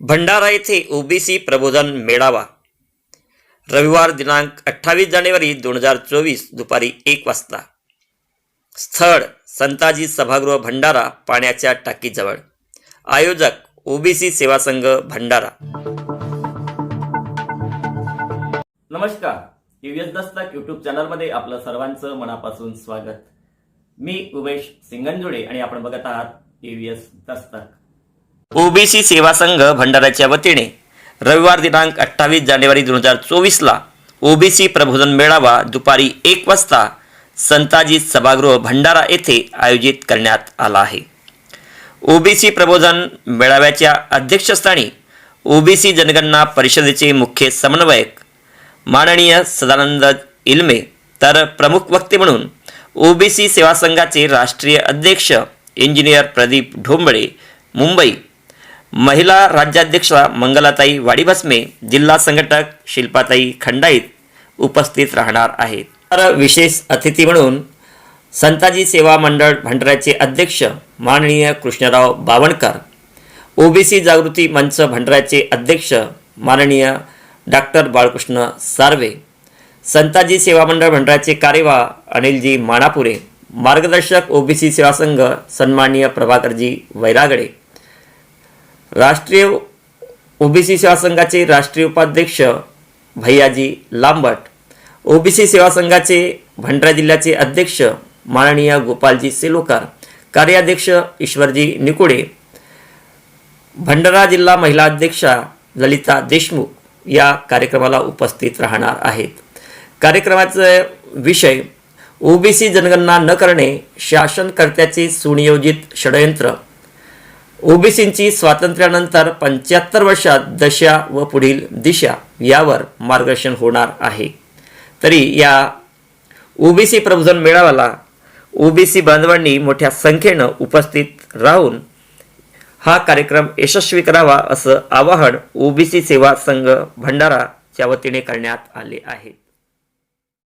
भंडारा येथे ओबीसी प्रबोधन मेळावा. रविवार दिनांक अठ्ठावीस जानेवारी दोन हजार चोवीस दुपारी एक वाजता. स्थळ संताजी सभागृह भंडारा पाण्याच्या टाकीजवळ. आयोजक ओबीसी सेवा संघ भंडारा. नमस्कार. युएस दस्तक युट्यूब चॅनलमध्ये आपलं सर्वांचं मनापासून स्वागत. मी उमेश सिंगंजुडे आणि आपण बघत आहात युएस दस्तक. ओबीसी सेवा संघ भंडाऱ्याच्या वतीने रविवार दिनांक अठ्ठावीस जानेवारी दोन हजार चोवीसला ओबीसी प्रबोधन मेळावा दुपारी एक वाजता संताजी सभागृह भंडारा येथे आयोजित करण्यात आला आहे. ओबीसी प्रबोधन मेळाव्याच्या अध्यक्षस्थानी ओबीसी जनगणना परिषदेचे मुख्य समन्वयक माननीय सदानंद इल्मे तर प्रमुख वक्ते म्हणून ओबीसी सेवा संघाचे राष्ट्रीय अध्यक्ष इंजिनियर प्रदीप ढोंबळे मुंबई महिला राज्याध्यक्षा मंगलाताई वाडीभस्मे जिल्हा संघटक शिल्पाताई खंडाईत उपस्थित राहणार आहेत. तर विशेष अतिथी म्हणून संताजी सेवा मंडळ भंडाऱ्याचे अध्यक्ष माननीय कृष्णराव बावणकर ओबीसी जागृती मंच भंडाऱ्याचे अध्यक्ष माननीय डॉक्टर बाळकृष्ण सार्वे संताजी सेवा मंडळ भंडाऱ्याचे कार्यवाह अनिलजी माणापुरे मार्गदर्शक ओबीसी सेवा संघ सन्माननीय प्रभाकरजी वैरागडे राष्ट्रीय ओबीसी सेवा संघाचे राष्ट्रीय उपाध्यक्ष भैयाजी लांबट ओबीसी सेवा संघाचे भंडारा जिल्ह्याचे अध्यक्ष माननीय गोपालजी सेलोकार कार्याध्यक्ष ईश्वरजी निकोडे भंडारा जिल्हा महिला अध्यक्षा ललिता देशमुख या कार्यक्रमाला उपस्थित राहणार आहेत. कार्यक्रमाचा विषय ओबीसी जनगणना न करणे शासनकर्त्याचे सुनियोजित षडयंत्र ओबीसींची स्वातंत्र्यानंतर पंच्याहत्तर वर्षात दशा व पुढील दिशा यावर मार्गदर्शन होणार आहे. तरी या ओबीसी प्रबोधन मेळाव्याला ओबीसी बांधवांनी मोठ्या संख्येनं उपस्थित राहून हा कार्यक्रम यशस्वी करावा असं आवाहन ओबीसी सेवा संघ भंडाराच्या वतीने करण्यात आले आहे.